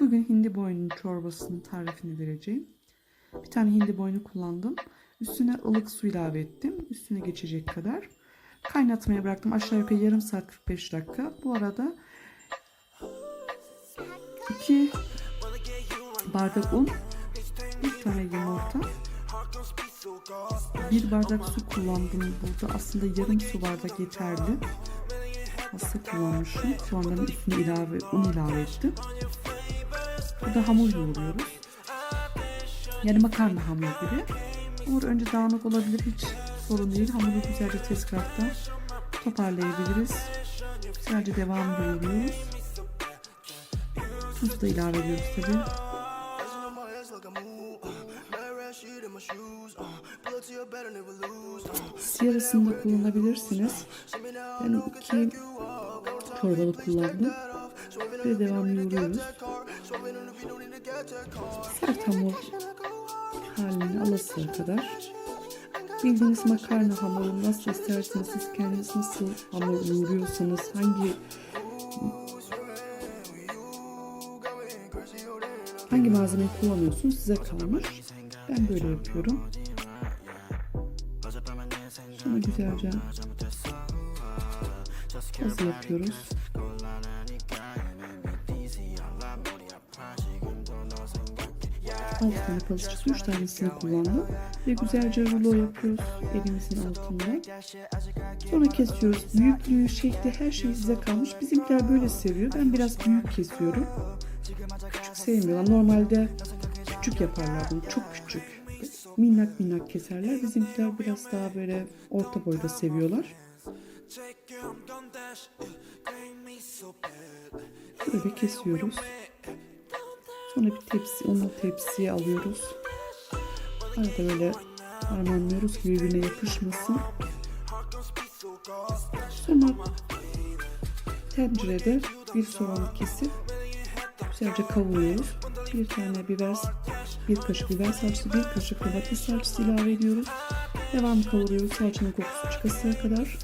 Bugün hindi boynu çorbasının tarifini vereceğim. Bir tane hindi boynu kullandım. Üstüne ılık su ilave ettim. Üstüne geçecek kadar. Kaynatmaya bıraktım. Aşağı yukarı yarım saat 45 dakika. Bu arada 2 bardak un, bir tane yumurta, bir bardak su kullandım burada. Aslında yarım su bardak yeterli. Aslında kullanmışım. Sonradan üstüne ilave, un ilave ettim. Burada hamur yoğuruyoruz. Yani makarna hamuru gibi. Hamur önce dağınık olabilir hiç sorun değil. Hamuru güzelce tezgahta toparlayabiliriz. Güzelce devam yoğuruyoruz. Tuz da ilave ediyoruz tabii. Siyarısını da kullanabilirsiniz. Ben iki çorbalı kullandım. Ve devam yoğuruyoruz. Sert hamur halini alasıya kadar. Bildiğiniz makarna hamuru nasıl isterseniz siz kendiniz nasıl hamur yoğuruyorsanız hangi hangi malzemeyi kullanıyorsunuz size kalmış. Ben böyle yapıyorum. Sonra güzelce az yapıyoruz. Alt tane karışık 3 tanesini kullandım. Ve güzelce rulo yapıyoruz elimizin altında. Sonra kesiyoruz. Büyüklüğü, şekli her şey size kalmış. Bizimkiler böyle seviyor. Ben biraz büyük kesiyorum. Küçük sevmiyorlar. Normalde küçük yaparlar bunu. Çok küçük. Minnak minnak keserler. Bizimkiler biraz daha böyle orta boyda seviyorlar. Böyle kesiyoruz. Sonra bir tepsi, onu tepsiye alıyoruz. Arada böyle harmanlıyoruz ki birbirine yapışmasın. Sonra tencerede bir soğan kesip güzelce kavuruyoruz. Bir tane biber, bir kaşık biber salçası, bir kaşık domates salçası ilave ediyoruz. Devam kavuruyoruz salçanın kokusu çıkasıya kadar.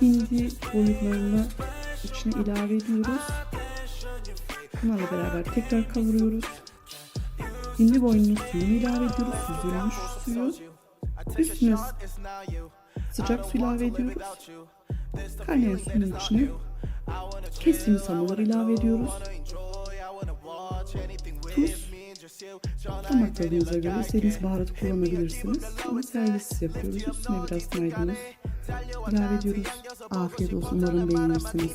Hindi boyutlarını içine ilave ediyoruz. Bunlarla beraber tekrar kavuruyoruz. Hindi boynunun suyunu ilave ediyoruz. Süzülmüş suyu. Üstüne sıcak su ilave ediyoruz. Kaynayan suyun içine kestiğimiz hamurları ilave ediyoruz. Tuz, damak tadınıza göre istediğiniz baharatı kullanabilirsiniz. Ama servis yapıyoruz. Üstüne biraz maydanoz ilave ediyoruz. Afiyet olsun. Umarım beğenirsiniz.